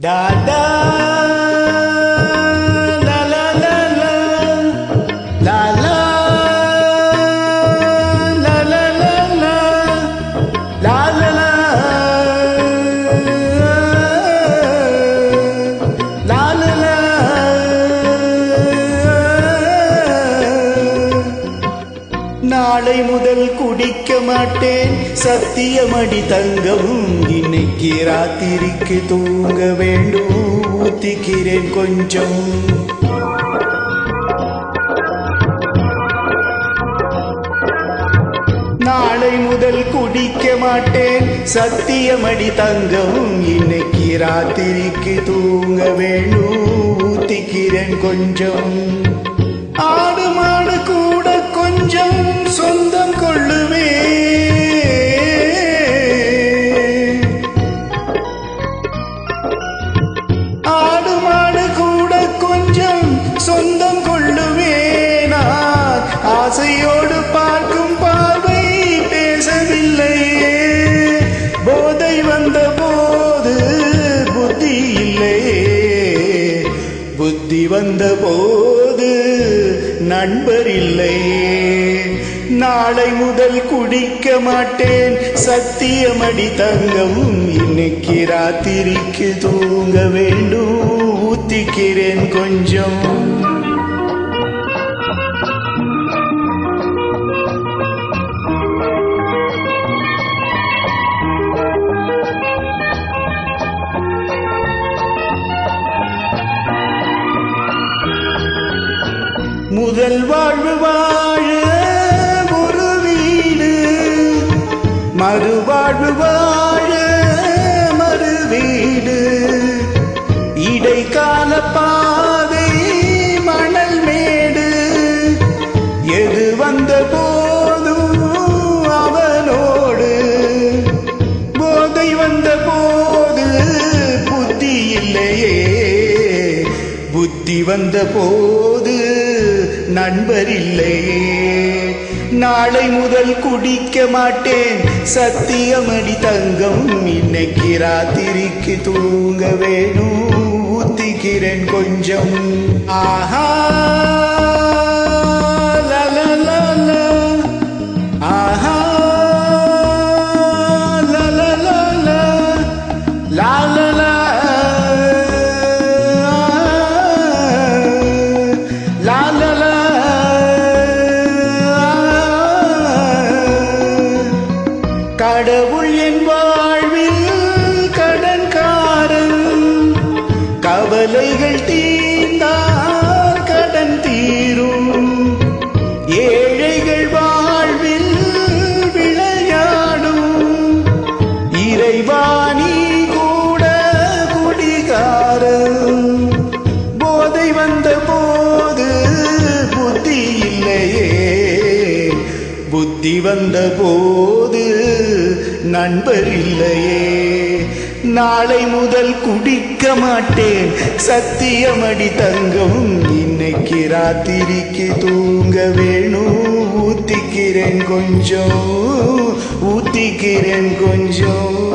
Da da நாளை முதல் குடிக்க மாட்டேன். சத்தியமடி தங்கவும் இன்னைக்கு ராத்திரிக்கு தூங்க வேண்டும். ஊத்திக்கிறேன் கொஞ்சம். நாளை முதல் குடிக்க மாட்டேன். சத்தியமடி தங்கவும் இன்னைக்கு ராத்திரிக்கு தூங்க வேணும் ஊத்திக்கிறேன் கொஞ்சம். சொந்தம் கொள்ளுமே. ஆடு மாடு கூட கொஞ்சம் சொந்தம் கொள்ளுமே. நான் ஆசையோடு பார்க்கும் பார்வை பேசவில்லையே போதை வந்த போது புத்தி இல்லையே புத்தி வந்த போது நண்பர் இல்லையே நாளை முதல் குடிக்க மாட்டேன். சத்தியமடி தங்கம் இன்னைக்கு ராத்திரிக்கு தூங்க வேண்டும். ஊத்திக்கிறேன் கொஞ்சம். முதல் வாழ்வு மறுவாழ்வு வாழ மறு வீடு இடைக்கால பாதை மணல் மேடு. எது வந்த போதும் அவனோடு. போதை வந்த போது புத்தி இல்லையே. புத்தி வந்த போது நண்பர் இல்லையே. நாளை முதல் குடிக்க மாட்டேன். சத்தியமடி தங்கம் இன்னைக்கு ராத்திரிக்கு தூங்க வேணும். ஊத்திக்கிறேன் கொஞ்சம். ஆஹா லா, லா, லா, கடவுள் என் புத்தி வந்தபோது நண்பர் இல்லையே. நாளை முதல் குடிக்க மாட்டேன். சத்தியமடி தங்கம் இன்னைக்கு ராத்திரிக்கு தூங்க வேணும். ஊத்திக்கிறேன் கொஞ்சம் ஊத்திக்கிறேன் கொஞ்சம்.